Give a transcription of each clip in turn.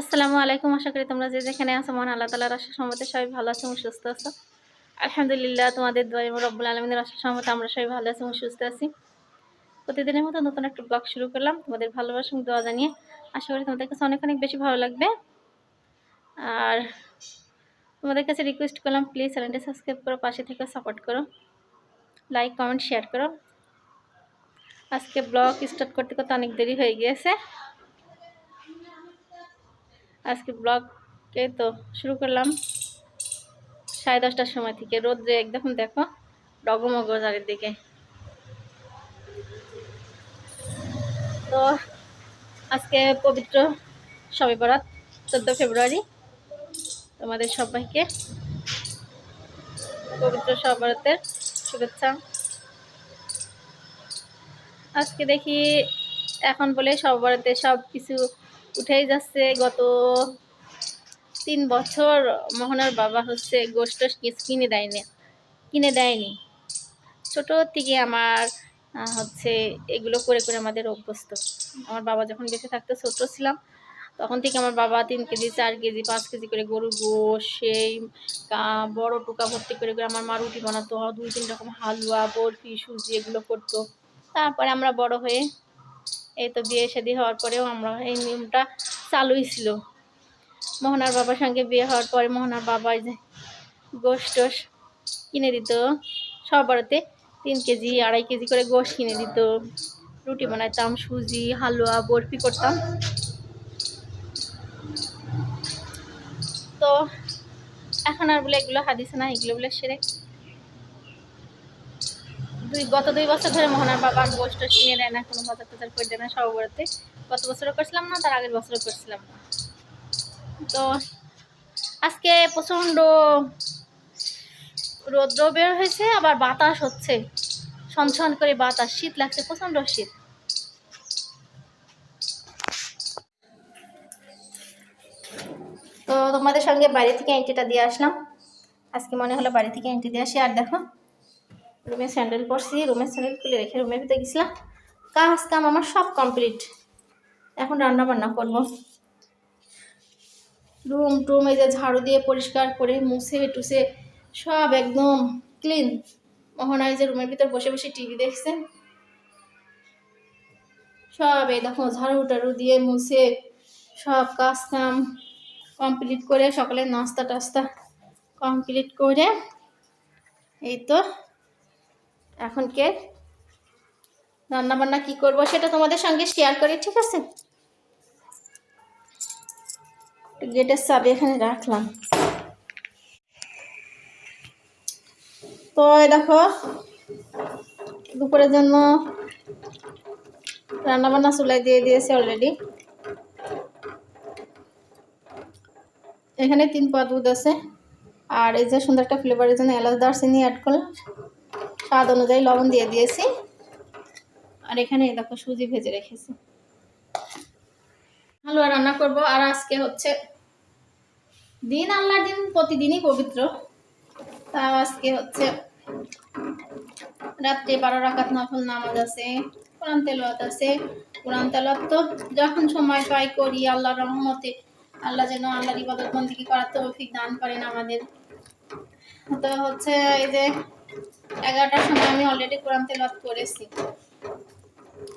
আসসালামু আলাইকুম, আশা করি তোমরা যে যেখানে আছো, মহান আল্লাহ তালার আশা সম্মতে সবাই ভালো আছো এবং সুস্থ আছো। আলহামদুলিল্লাহ, তোমাদের দোয়াই রব্বুল আলমিনের আশা সম্মতে আমরা সবাই ভালো আছি এবং সুস্থ আছি। প্রতিদিনের মতো নতুন একটা ব্লগ শুরু করলাম। তোমাদের ভালোবাসা এবং দোয়া জানিয়ে আশা করি তোমাদের কাছে অনেক অনেক বেশি ভালো লাগবে। আর তোমাদের কাছে রিকোয়েস্ট করলাম প্লিজ চ্যানেলটি সাবস্ক্রাইব করো, পাশে থেকে সাপোর্ট করো। লাইক কমেন্ট শেয়ার করো। আজকে ব্লগ স্টার্ট করতে করতে অনেক দেরি হয়ে গিয়েছে। আজকে ব্লগকে তো শুরু করলাম। সাড়ে দশটার সময় থেকে। রোদ্রে একদম দেখো, ডগমগ দিকে। তো আজকে পবিত্র সবে বরাত, চোদ্দ ফেব্রুয়ারি। তোমাদের সবাইকে পবিত্র সব বরাতের শুভেচ্ছা। আজকে দেখি এখন বলে সব সব কিছু উঠেই যাচ্ছে গত তিন বছর মোহনার বাবা হচ্ছে গোষ্ঠ কিনে দেয়নি কিনে দেয়নি। ছোট থেকে আমার হচ্ছে এগুলো করে করে আমাদের অভ্যস্ত। আমার বাবা যখন বেঁচে থাকতে, ছোট ছিলাম, তখন থেকে আমার বাবা তিন কেজি, চার কেজি, পাঁচ কেজি করে গরুর গোশ, সেই বড় টুকা ভর্তি করে করে আমার মা রুটি বানাতো, দুই তিন রকম হালুয়া, বরফি, সুজি এগুলো করতো। তারপরে আমরা বড় হয়ে এই তো বিয়ে শাদি হওয়ার পরেও আমরা এই নিয়মটা চালুই ছিল। মোহনার বাবার সঙ্গে বিয়ে হওয়ার পরে মোহনার বাবা গোশ টোশ কিনে দিত। সব বাড়িতে তিন কেজি, আড়াই কেজি করে গোশ কিনে দিত। রুটি বানাইতাম, সুজি, হালুয়া, বরফি করতাম। তো এখন আর বলে এগুলো হাদিসে না এগুলো বলে সেরে দুই গত দুই বছর ধরে মোহনার বাবা গোষ্ঠ কিনে দেয় না, কোনো বাজার টাজার করে দেয় না সব বাড়িতে গত বছরও করছিলাম না, তার আগের বছরও করছিলাম না। তো আজকে প্রচণ্ড রৌদ্র বের হয়েছে, আবার বাতাস হচ্ছে। ছনছন করে বাতাস, শীত লাগছে, প্রচণ্ড শীত। তো তোমাদের সঙ্গে বাইরে থেকে এন্ট্রিটা দিয়ে আসলাম। আজকে মনে হলো বাড়ি থেকে এন্ট্রি দিয়ে আসি, আর দেখো রুমে স্যান্ডেল পরছি, রুমের স্যান্ডেল খুলে রেখে রুমের ভিতরে গেছিলাম। কাজ কাম আমার সব কমপ্লিট। এখন রান্না বান্না করব। রুম টুম এই যে ঝাড়ু দিয়ে পরিষ্কার করে মুছে, টুছে সব একদম ক্লিন মোহনা এই যে রুমের ভিতর বসে বসে টিভি দেখছেন? সব এই দেখো ঝাড়ু টাড়ু দিয়ে মুছে সব কাজ কাম কমপ্লিট করে সকালে নাস্তা টাস্তা কমপ্লিট করে এই তো এখন কে? রান্না বান্না কি করব সেটা তোমাদের সঙ্গে শেয়ার করি, ঠিক আছে? গেটের চাবি এখানে রাখলাম। তো দেখো, দুপুরের জন্য রান্না বান্না চুলাই দিয়ে দিয়েছে অলরেডি এখানে তিন পা দুধ আছে। আর এই যে সুন্দর একটা ফ্লেভারের জন্য এলাচ দারচিনি অ্যাড করলাম। স্বাদ অনুযায়ী লবণ দিয়ে দিয়েছি। আর এখানে দেখো সুজি ভেজে রেখেছি। হালুয়া রান্না করব আর আজকে হচ্ছে দিন আল্লাহর দিন প্রতিদিনই পবিত্র। তা আজকে হচ্ছে রাত্রে বারো রাকাত নফল নামাজ আছে, কোরআন তেলাওয়াত আছে, কোরআন তেলাওয়াত তো যখন সময় পাই করি, আল্লাহর রহমতে আল্লাহ যেন আল্লাহর ইবাদত বন্দিকে করার তৌফিক দান করেন আমাদের। তো হচ্ছে এই যে এগারোটার সময় আমি অলরেডি কোরআন তেলাওয়াত করেছি।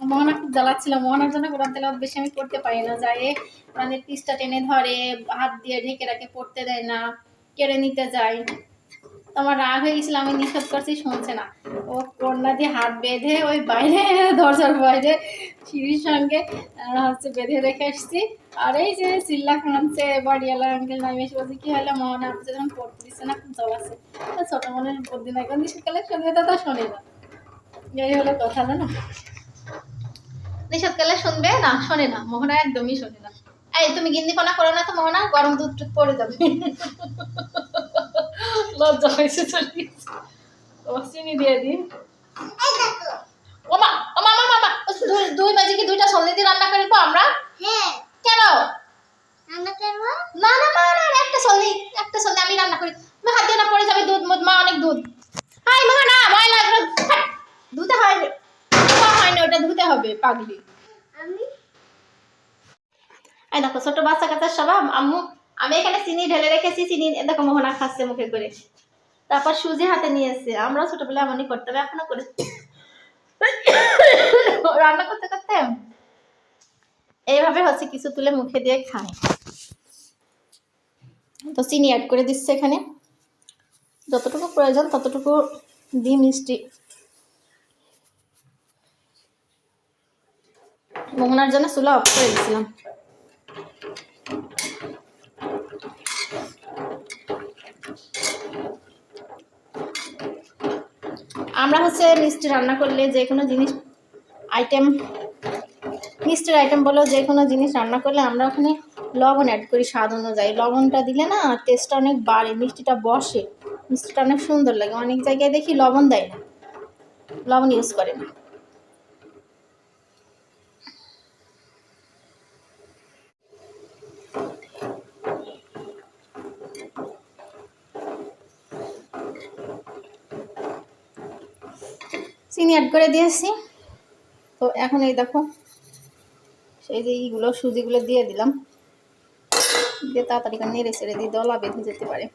মহানা খুব জ্বালাচ্ছিল, মোহনার জন্য কোরআন তেলাওয়াত বেশি আমি করতে পারি না। যাই কোরআনের পিসটা টেনে ধরে, হাত দিয়ে ঢেকে রাখে, পড়তে দেয় না, কেড়ে নিতে যায়। আমার রাগ হয়ে গেছিল, আমি নিষেধ করছি, শুনছে না। ও কন্যা দিয়ে হাত বেঁধে ওই বাইরে, দরজার বাইরে সিঁড়ির সঙ্গে হচ্ছে বেঁধে রেখে এসছি আর এই যে চিল্লা খাচ্ছে বাড়িওয়ালা আঙ্কেল নামে এসে বলছে, কি হলো মোহনা আপনি যখন পড়তে দিচ্ছে না, খুব জ্বালাচ্ছে তো ছোট মনের বুদ্ধি না, এখন নিষেধকালে শুনবে তো, তা শোনে না। এই হলো কথা, জানো? নিষেধকালে শুনবে? না, শোনে না, মোহনা একদমই শোনে না। এই, তুমি গিন্দিপনা করো না তো, মোহনা, গরম দুধ টুধ পড়ে যাবে। লজ্জা হয়েছে চলে চিনি দিয়ে দিই। ওমা ওমা মা মামা দুই দুই দুইটা সন্ধ্যে দিয়ে রান্না করব আমরা। হ্যাঁ। কেন? না না মা না না, একটা সন্ধি একটা সন্ধি আমি রান্না করি। হাত দিয়ে না পড়ে যাবে দুধ মুধ, মা অনেক দুধ। হাই মা না হয় হয় ওটা ধুতে হবে পাগলি। আমি? এই দেখো ছোট বাচ্চা কাচ্চা সবাই আম্মু আমি এখানে চিনি ঢেলে রেখেছি, চিনি দেখো মোহনা খাচ্ছে মুখে করে। তারপর সুজি হাতে নিয়েছে। আমরা ছোটবেলায় এমনই করতাম, এখনও করে। রান্না করতে করতে এইভাবে হচ্ছে কিছু তুলে মুখে দিয়ে খায়। তো চিনি অ্যাড করে দিচ্ছে এখানে। যতটুকু প্রয়োজন ততটুকু দিই মিষ্টি। মোহনার জন্য চুলা অফ করে দিয়েছিলাম। আমরা হচ্ছে মিষ্টি রান্না করলে যে কোনো জিনিস আইটেম মিষ্টির আইটেম বলো, যে কোনো জিনিস রান্না করলে আমরা ওখানে লবণ অ্যাড করি স্বাদ অনুযায়ী। লবণটা দিলে না টেস্টটা অনেক বাড়ে, মিষ্টিটা বসে, মিষ্টিটা অনেক সুন্দর লাগে। অনেক জায়গায় দেখি লবণ দেয় না, লবণ ইউজ করে না। চিনি অ্যাড করে দিয়েছি। তো এখন এই দেখো, সেই যে এইগুলো সুজিগুলো দিয়ে দিলাম। দিয়ে তাড়াতাড়ি করে নেড়ে ছেড়ে দিয়ে দলা বেঁধে যেতে পারে।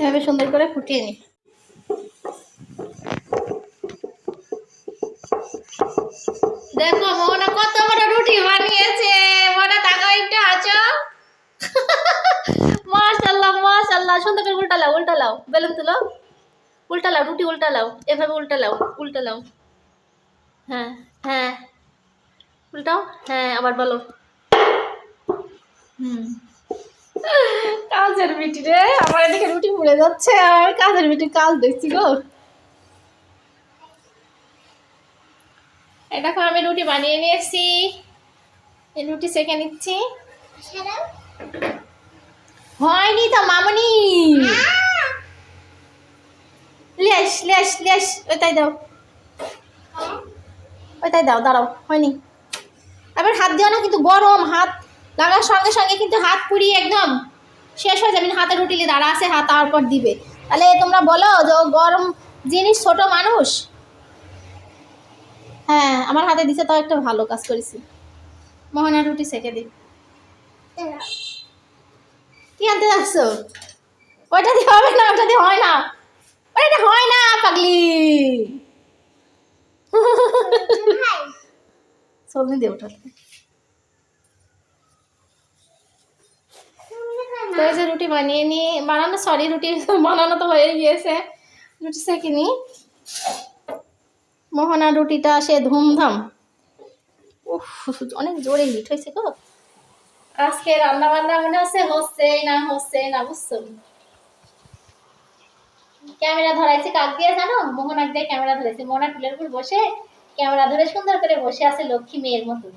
এভাবে সুন্দর করে ফুটিয়ে নিই দেখো মোহনা কত বড় রুটি বানিয়েছে মোহনা তাকাও একটু আছো মাশাল্লাহ মাশাল্লাহ সুন্দর করে লাও বেলুন তুলো। উল্টা লাও রুটি উল্টা লাও এভাবে উল্টা লাও উল্টা লাও হ্যাঁ হ্যাঁ। উল্টাও? হ্যাঁ আবার বলো। হুম। কাজের মিটি রে আমার এদিকে রুটি পুড়ে যাচ্ছে আর কাজের মিটি কাজ দেখছি গো। দেখো আমি রুটি বানিয়ে নিয়ে এসেছি। এই রুটি সেঁকে নিচ্ছি। হয়নি তো মামনি। লেস লেস লেস ওইটাই দাও। ওইটাই দাও, দাঁড়াও, হয়নি। আবার হাত দিও না, কিন্তু গরম হাত। লাগার সঙ্গে সঙ্গে কিন্তু হাত পুড়িয়ে একদম শেষ হয়ে যাবে। হাতে রুটিলে দাঁড়া আছে, হাত তারপর দিবে। তাহলে তোমরা বলো যে গরম জিনিস ছোট মানুষ? হ্যাঁ আমার হাতে দিছে, তাও একটা ভালো কাজ করেছি। মোহনা রুটি সেকে দিই কি আনতে যাচ্ছ? ওইটা দিয়ে হবে না ওটা দিয়ে হয় না ওইটা হয় না পাগলি তো যে রুটি বানিয়ে নি বানানো সরি রুটি বানানো তো হয়ে গিয়েছে। রুটি মোহনা রুটিটা সে ধুমধাম। অনেক জোরে হিট হয়েছে গো। আজকে রান্না বান্না মনে হচ্ছে হচ্ছে না হচ্ছে না, বুঝছ? ক্যামেরা ধরাইছে কাক দিয়ে জানো? মোহনাক দিয়ে ক্যামেরা ধরেছে মোহনা টুলের উপর বসে ক্যামেরা ধরে সুন্দর করে বসে আছে লক্ষ্মী মেয়ের মতন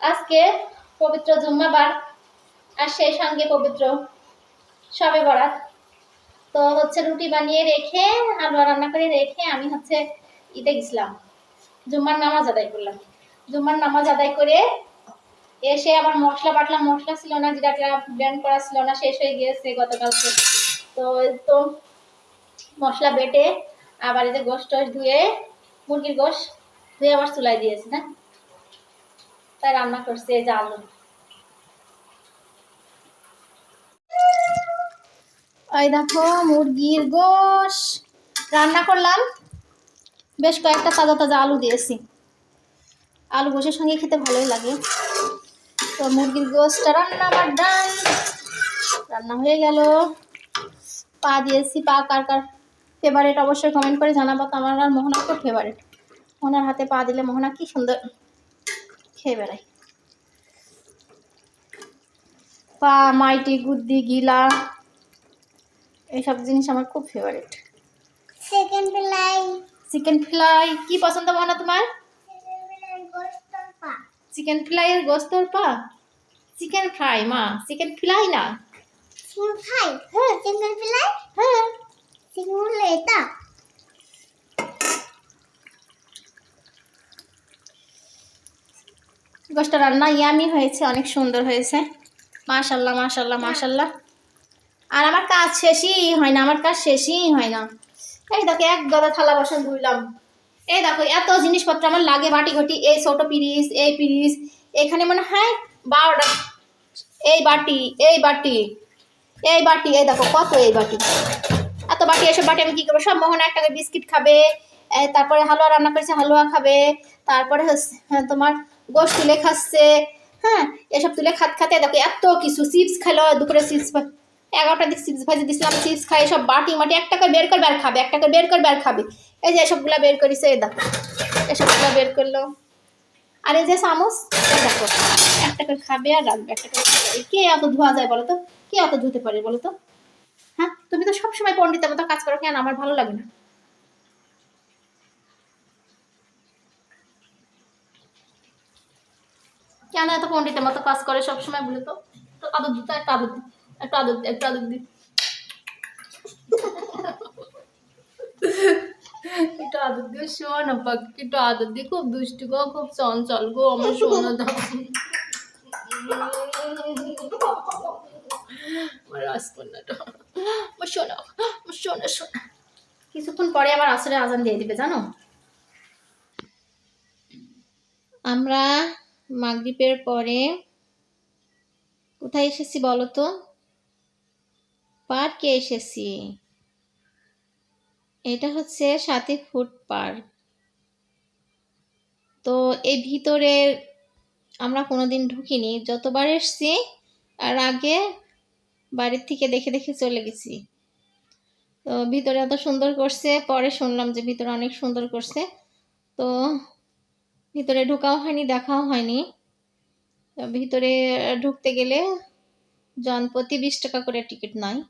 আজকে পবিত্র জুম্মাবার আর সেই সঙ্গে পবিত্র সবে বরাত। তো হচ্ছে রুটি বানিয়ে রেখে, হালুয়া রান্না করে রেখে আমি হচ্ছে ঈদে গেছিলাম। জুম্মার নামাজ আদায় করলাম। জুম্মার নামাজ আদায় করে এসে আবার মশলা বাটলাম মশলা ছিল না যেটা ব্লেন্ড করা ছিল না, শেষ হয়ে গিয়েছে গতকালকে। তো তো মশলা বেটে আবার এই যে গোশ টোশ ধুয়ে মুরগির গোশ ধুয়ে আবার চুলাই দিয়েছি না তাই রান্না করছে এই যে আলু। ওই দেখো মুরগির রান্না করলাম। বেশ কয়েকটা তাজা তাজা আলু দিয়েছি। আলু গোশের সঙ্গে খেতে ভালোই লাগে। তো মুরগির গোশটা রান্না আমার ডান। রান্না হয়ে গেল। পা দিয়েছি পা কার কার ফেভারিট অবশ্যই কমেন্ট করে জানাব। তো আমার আর মোহনা খুব ফেভারিট মোহনার হাতে পা দিলে মোহনা কি সুন্দর খেয়ে বেড়ায়। পা মাইটি গুদ্দি গিলা এইসব জিনিস আমার খুব ফেভারিট সেকেন্ড বেলাই চিকেন ফ্রাই কি পছন্দ মোহনা তোমার? চিকেন ফ্রাইয়ের গোস্তর পা। চিকেন ফ্রাই মা চিকেন ফ্রাই না? চিকেন ফ্রাই হ্যাঁ চিকেন বেলাই? হ্যাঁ বলে এটা। গোষ্ঠ রান্না ইয়ামি হয়েছে অনেক সুন্দর হয়েছে। মাশাল্লাহ মাশাল্লাহ মাশাল্লাহ। আর আমার কাজ শেষই হয় না আমার কাজ শেষই হয় না। এই দেখো এক গাদা থালা বাসন ধুইলাম। এই দেখো এত জিনিসপত্র আমার লাগে বাটি ঘটি এই ছোট পিরিস এই পিরিস। এখানে মনে হয় বারোটা এই বাটি এই বাটি। এই বাটি এই দেখো কত এই বাটি। এত বাটি এসব বাটি আমি কি করব? সব মোহনা একটা করে বিস্কিট খাবে তারপরে হালুয়া রান্না করেছে হালুয়া খাবে তারপরে হ্যাঁ, তোমার গোশ তুলে খাচ্ছে হ্যাঁ এসব তুলে খাত খাতে দেখো এত কিছু চিপস খেলো দুপুরে চিপস এগারোটার দিকে চিপস ভাজি দিছিলাম চিপস খাই সব বাটি মাটি একটা করে বের করবে আর খাবে একটা করে বের করবে আর খাবে। এই যে এসবগুলা বের করেছে এই দেখো এসবগুলা বের করল। আর এই যে এই দেখো একটা করে খাবে আর রাখবে করে খাবে। এই কে এত ধোয়া যায় বলো তো? কে অত ধুতে পারে বলো তো? হ্যাঁ? তুমি তো সবসময় পণ্ডিতের মতো কাজ করো, কেন আমার ভালো লাগে না? কেন এত পণ্ডিতের মতো কাজ করে সবসময় বলে তো? আদর দিতে একটু আদর দি একটু আদর দি একটু আদর দি একটু আদর দিয়ে শোন পাখি একটু আদর দিয়ে খুব দুষ্টু গো, খুব চঞ্চল গো, আমার শোনা দাও। আমার রাজকন্যাটা। কিছুক্ষণ পরে আবার আসরে আজান দিয়ে দিবে, জানো? আমরা মাগরিবের পরে কোথায় এসেছি বলো তো? পার্কে এসেছি। এটা হচ্ছে সাথী ফুড পার্ক। তো এই ভিতরে আমরা কোনোদিন ঢুকিনি। যতবার এসছি আর আগে বাড়ির থেকে দেখে দেখে চলে গেছি। তো ভিতরে এত সুন্দর করছে, পরে শুনলাম যে ভিতরে অনেক সুন্দর করছে। তো ভিতরে ঢোকাও হয়নি, দেখাও হয়নি। ভিতরে ঢুকতে গেলে জনপ্রতি বিশ টাকা করে টিকিট নয়।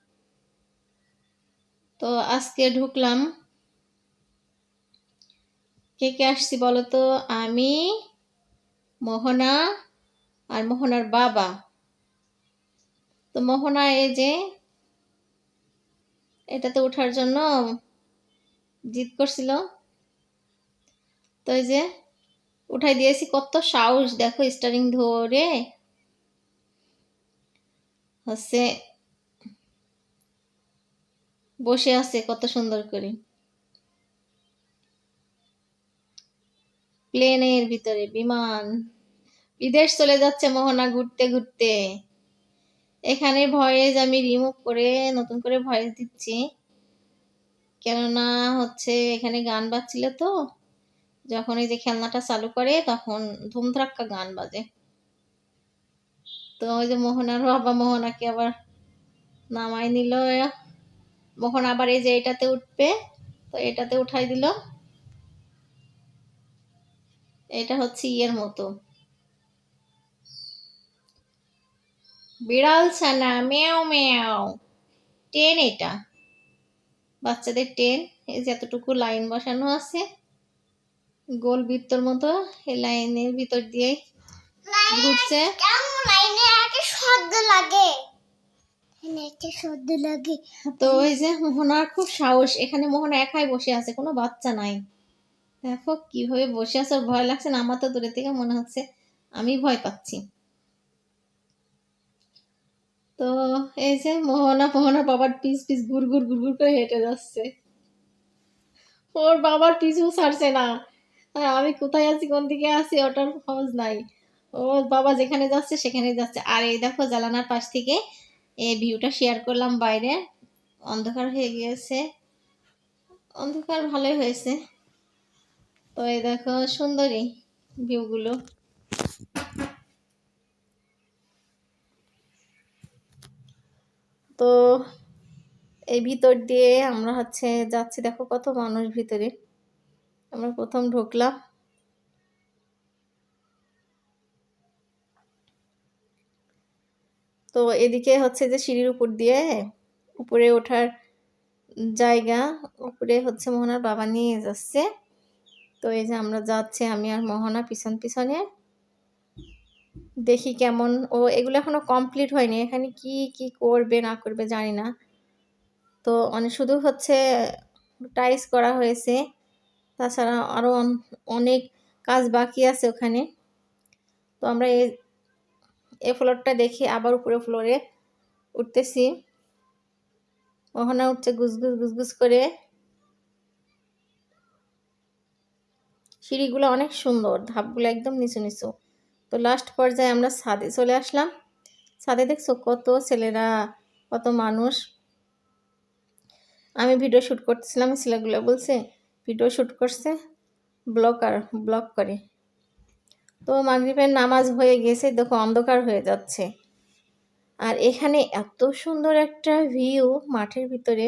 তো আজকে ঢুকলাম। কে কে আসছি বলো তো? আমি, মোহনা আর মোহনার বাবা। তো মোহনা, এই যে এটাতে ওঠার জন্য জিদ করছিল। তো এই যে উঠাই দিয়েছি, কত সাহস। দেখো স্টারিং ধরে হচ্ছে বসে আছে কত সুন্দর করে। প্লেনের ভিতরে, বিমান। বিদেশ চলে যাচ্ছে মোহনা, ঘুরতে ঘুরতে। এখানে ভয়েস আমি রিমুভ করে নতুন করে ভয়েস দিচ্ছি। কেননা হচ্ছে এখানে গান বাজছিল তো, যখন এই যে খেলনাটা চালু করে তখন ধুমধাক্কা গান বাজে। তো ওই যে মোহনার বাবা মোহনাকে আবার নামাই নিল। মোহন আবার এই যে এটাতে উঠবে, তো এটাতে উঠাই দিল। এটা হচ্ছে ইয়ের মতো। বিড়াল ছানা মেও মেও টেন এটা। বাচ্চাদের টেন। এই যে এতটুকু লাইন বসানো আছে। গোল বৃত্তর মতো এই লাইনের ভিতর দিয়ে ঘুরছে। কেমন? লাইনে একটা শব্দ লাগে। তো ওই যে মোহনার খুব সাহস। এখানে মোহনা একাই বসে আছে কোনো বাচ্চা নাই। দেখো কীভাবে বসে আছে ভয় লাগছে না? আমার তো দূরে থেকে মনে হচ্ছে আমি ভয় পাচ্ছি। তো এই যে মোহনা মোহনা বাবার পিস পিস গুড় গুড় গুড় গুড় করে হেঁটে যাচ্ছে। ওর বাবার পিছু ছাড়ছে না। আমি কোথায় আছি, কোন দিকে আছি, ওটার খোঁজ নাই। ও বাবা যেখানে যাচ্ছে, সেখানে যাচ্ছে। আর এই দেখো জালানার পাশ থেকে এই ভিউটা শেয়ার করলাম বাইরে। অন্ধকার হয়ে গিয়েছে। অন্ধকার ভালোই হয়েছে। তো এই দেখো সুন্দরী ভিউগুলো। তো এই ভিতর দিয়ে আমরা হচ্ছে যাচ্ছি, দেখো কত মানুষ ভিতরে। আমরা প্রথম ঢুকলাম। তো এদিকে হচ্ছে যে সিঁড়ির উপর দিয়ে উপরে ওঠার জায়গা, উপরে হচ্ছে মোহনার বাবা নিয়ে যাচ্ছে। তো এই যে আমরা যাচ্ছি, আমি আর মোহনা পিছন পিছনে। দেখি কেমন। ও, এগুলো এখনও কমপ্লিট হয়নি। এখানে কি কি করবে, না করবে জানি না। তো অনেক শুধু হচ্ছে টাইস করা হয়েছে। তাছাড়া আরও অনেক কাজ বাকি আছে ওখানে। তো আমরা এই এই ফ্লোরটা দেখে আবার উপরে ফ্লোরে উঠতেছি। ওখানে উঠছে গুজগুজ গুজগুজ করে। সিঁড়িগুলো অনেক সুন্দর। ধাপগুলো একদম নিচু নিচু। তো লাস্ট পর্যায়ে আমরা ছাদে চলে আসলাম। ছাদে দেখছ কত ছেলেরা, কত মানুষ। আমি ভিডিও শ্যুট করতেছিলাম, ছেলেগুলো বলছে ভিডিও শ্যুট করছে ব্লকার ব্লক করে। তো মাগরিবের নামাজ হয়ে গেছে, দেখো অন্ধকার হয়ে যাচ্ছে। আর এখানে এত সুন্দর একটা ভিউ মাঠের ভিতরে।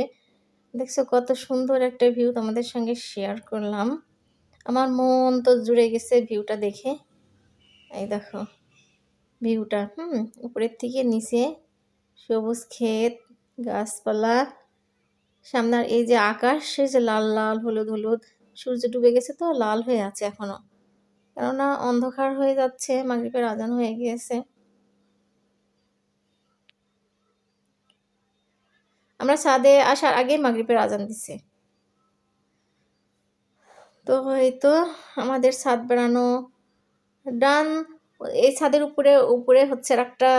দেখছ কত সুন্দর একটা ভিউ তোমাদের সঙ্গে শেয়ার করলাম। আমার মন তো জুড়ে গেছে ভিউটা দেখে। এই দেখো। ভিউটা, হুম, উপরের থেকে নিচে সবুজ ক্ষেত, গাছপালা সামনের এই যে আকাশ সে যে লাল লাল, হলুদ হলুদ, সূর্য ডুবে গেছে তো, লাল হয়ে আছে এখনও। কেননা অন্ধকার হয়ে যাচ্ছে, মাগরিবের আজান হয়ে গিয়েছে। আমরা ছাদে আসার আগে মাগরিবের আজান দিছে। তো হয়তো আমাদের ছাদ বেড়ানো ডান এই ছাদের উপরে উপরে হচ্ছে একটা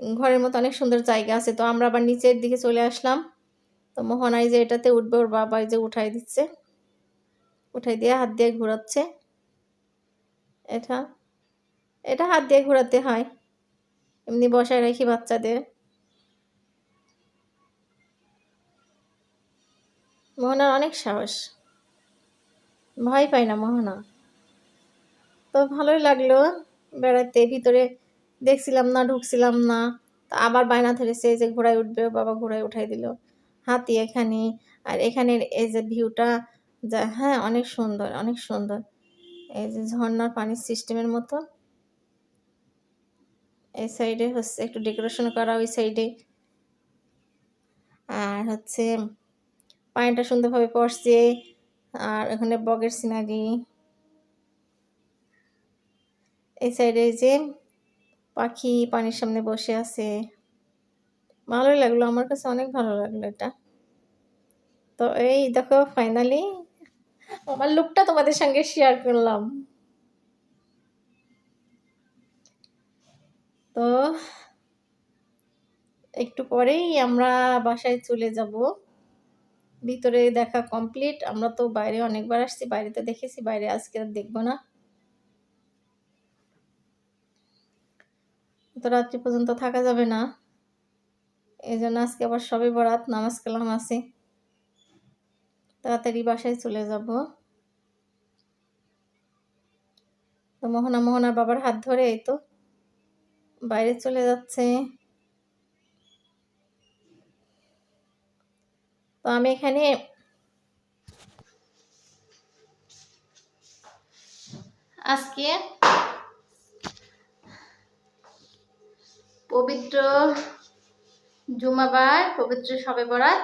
ঘরের মতো অনেক সুন্দর জায়গা আছে। তো আমরা আবার নিচের দিকে চলে আসলাম। তো মোহনাই যে এটাতে উঠবে, ওর বাবা যে উঠাই দিচ্ছে। উঠাই দিয়ে হাত দিয়ে ঘোরাচ্ছে। এটা এটা হাত দিয়ে ঘোরাতে হয়। এমনি বসায় রাখি বাচ্চাদের। মোহনার অনেক সাহস। ভয় পায় না মোহনা। তো ভালোই লাগল বেড়াতে ভিতরে দেখছিলাম না, ঢুকছিলাম না। তা আবার বায়না ধরেছে যে ঘোড়ায় উঠবে বাবা ঘোড়ায় উঠাই দিল। হাতি এখানে, আর এখানের এই যে ভিউটা, যা হ্যাঁ অনেক সুন্দর অনেক সুন্দর। এই যে ঝর্নার পানির সিস্টেমের মতো। এই সাইডে হচ্ছে, একটু ডেকোরেশন করা ওই সাইডে। আর হচ্ছে, পানিটা সুন্দরভাবে পড়ছে। আর এখানে বগের সিনারি। এই সাইডে যে পাখি পানির সামনে বসে আছে। ভালোই লাগল, আমার কাছে অনেক ভালো লাগল এটা। তো এই দেখো ফাইনালি আমার লুকটা তোমাদের সঙ্গে শেয়ার করলাম। তো একটু পরেই আমরা বাসায় চলে যাব। ভিতরে দেখা কমপ্লিট আমরা তো বাইরে অনেকবার আসছি, বাইরে তো দেখেছি, বাইরে আজকে আর দেখব না। তো রাত্রি পর্যন্ত থাকা যাবে না। এই জন্য আজকে আবার সবে বরাত, নামাজ কালাম আছে। তাড়াতাড়ি বাসায় চলে যাব। তো মোহনা, মোহনার বাবার হাত ধরে এই তো। বাইরে চলে যাচ্ছে। তো আমি এখানে আজকে পবিত্র জুমাবার পবিত্র সবে বরাত।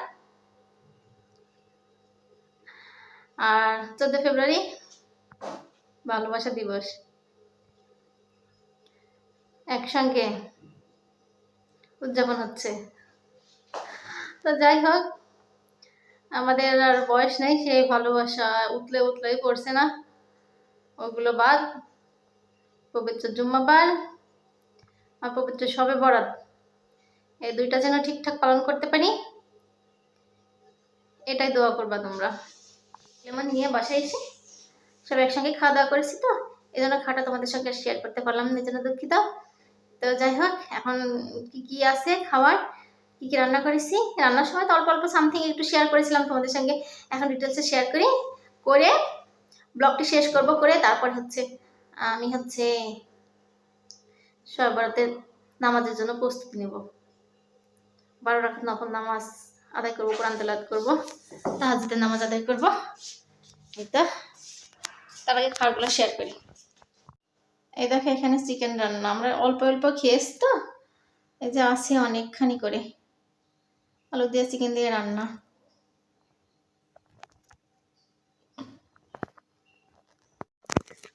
আর চোদ্দ ফেব্রুয়ারি, ভালোবাসা দিবস। একসঙ্গে উদযাপন হচ্ছে। তো যাই হোক, আমাদের আর বয়স নেই, সেই ভালোবাসা উতলে উতলেই পড়ছে না। ওগুলো বাদ, পবিত্র জুম্মাবার আর পবিত্র সবে বরাত। এই দুইটা যেন ঠিকঠাক পালন করতে পারি, এটাই দোয়া করবা তোমরা। যেমন নিয়ে এসে সব একসঙ্গে খাওয়া দাওয়া করেছি তো, এই জন্য খাটা তোমাদের সঙ্গে শেয়ার করতে পারলাম না জন্য দুঃখিত। তো যাই হোক, এখন কি কি আছে খাবার কি কি রান্না করেছি, রান্নার সময় তো অল্প অল্প সামথিং একটু শেয়ার করেছিলাম তোমাদের সঙ্গে। এখন ডিটেলসে শেয়ার করি, করে ব্লগটি শেষ করব, করে তারপর হচ্ছে, আমি হচ্ছে সর্বরাতের নামাজের জন্য প্রস্তুতি নেব। বারো রাখাত নফল নামাজ আদায় করব, কোরআন তেলাওয়াত করব তাহাজুদের নামাজ আদায় করব। এই তো, তার আগে খাবারগুলো শেয়ার করি। এই দেখো, এখানে চিকেন রান্না। আমরা অল্প অল্প খেয়েছি তো, এই যে আছে অনেকখানি করে। আলু দিয়ে চিকেন দিয়ে রান্না।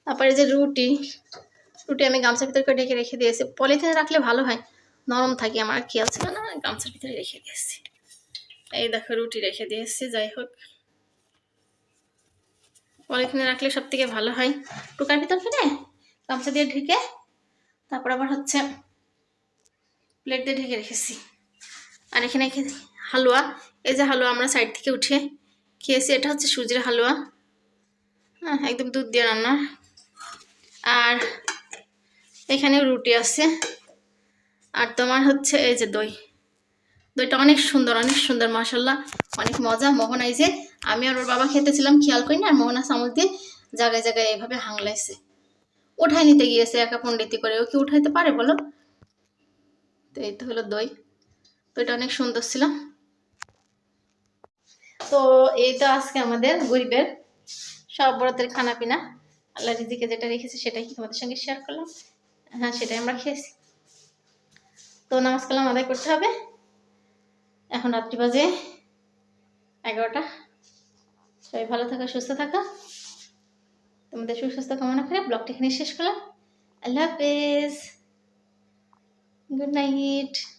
তারপরে যে রুটি। রুটি আমি গামছার ভিতরে করে রেখে রেখে দিয়েছি। পলিথিনে রাখলে ভালো হয়। নরম থাকে, আমার খেয়াল ছিল না গামছার ভিতরে রেখে দিয়েছি। এই দেখো, রুটি রেখে দিয়েছি, যাই হোক। পলিথিনে রাখলে সব থেকে ভালো হয়। টুকার ভিতর ফেলে গামছা দিয়ে ঢেকে তারপর আবার হচ্ছে প্লেট দিয়ে ঢেকে রেখেছি। আর এখানে হালুয়া, এই যে হালুয়া আমরা সাইড থেকে উঠে খেয়েছি, এটা হচ্ছে সুজির হালুয়া। হ্যাঁ একদম দুধ দিয়ে রান্না আর এখানে রুটি আছে। আর তোমার হচ্ছে এই যে দই। দইটা অনেক সুন্দর অনেক সুন্দর মাসাল্লাহ অনেক মজা। মোহন, এই যে আমি আর ওর বাবা খেতেছিলাম, খেয়াল করি না, আর মোহনা চামচ দিয়ে জায়গায় জায়গায় এইভাবে হাংলাইছে। উঠাই নিতে গিয়েছে একা পণ্ডিতি করে। ও কি উঠাইতে পারে বলো? তো এই তো হলো দই। দইটা অনেক সুন্দর ছিল। তো এই তো আজকে আমাদের গরিবের সব বড়দের খানা পিনা আল্লাহ রিজিকে যেটা রেখেছে সেটাই কি তোমাদের সঙ্গে শেয়ার করলাম। হ্যাঁ সেটাই আমরা খেয়েছি। তো নামাজ কালাম আদায় করতে হবে। এখন রাত্রি বাজে এগারোটা। সবাই ভালো থাকা, সুস্থ থাকা। তোমাদের সুস্বাস্থ্য কামনা করে ব্লগটা এখানে শেষ করলাম। আল্লাহ হাফেজ। Good night.